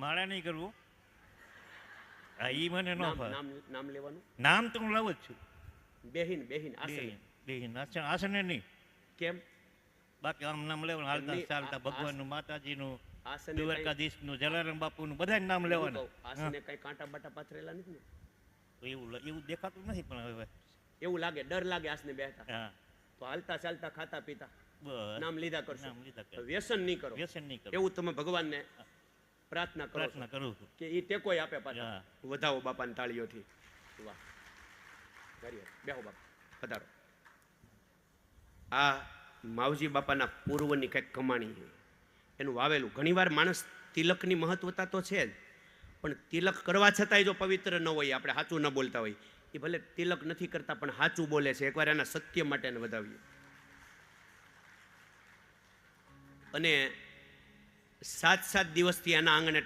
મારે નહીં કરવું. હા એ મને ન નામ ફાવે. નામ લેવાનું? નામ તો હું લાવું જ છું. બેહીન બેહીન આસન. આસન આસને નહીં. કેમ? બાકી આમ નામ લેવાનું હાલતા નહીં, ચાલતા આ- ભગવાનનું માતાજીનું આસને દ્વારકાધીશનું જલારામ બાપુનું બધાય નામ લેવાના. આસને કઈ કાંટા બાટા પાથરેલા નથી ને? તો એવું લ- એવું દેખાતું નથી પણ હવે. એવું લાગે ડર લાગે આસને બેહતા. હા. તો હાલતા ચાલતા ખાતા પીતા. બસ. નામ લીધા કરશો. નામ લીધા વ્યસન નહીં કરો. વ્યસન નહીં કરો. એવું તમે ભગવાનને પ્રાર્થના પ્રાર્થના કરું છું. કે એ ટેકો આપે પાછા. વધાવો બાપાની તાળીઓથી. વાહ. good. બેહો બાપા. વધારો. આ માવજી બાપાના પૂર્વની કંઈક કમાણી એનું વાવેલું. ઘણીવાર માણસ તિલકની મહત્વતા તો છે જ. પણ તિલક કરવા છતાંય જો પવિત્ર ન હોય આપણે સાચું ન બોલતા હોય એ ભલે તિલક નથી કરતા પણ સાચું બોલે છે. એકવાર એના સત્ય માટે એને વધાવીએ. અને સાત સાત દિવસથી એના આંગણે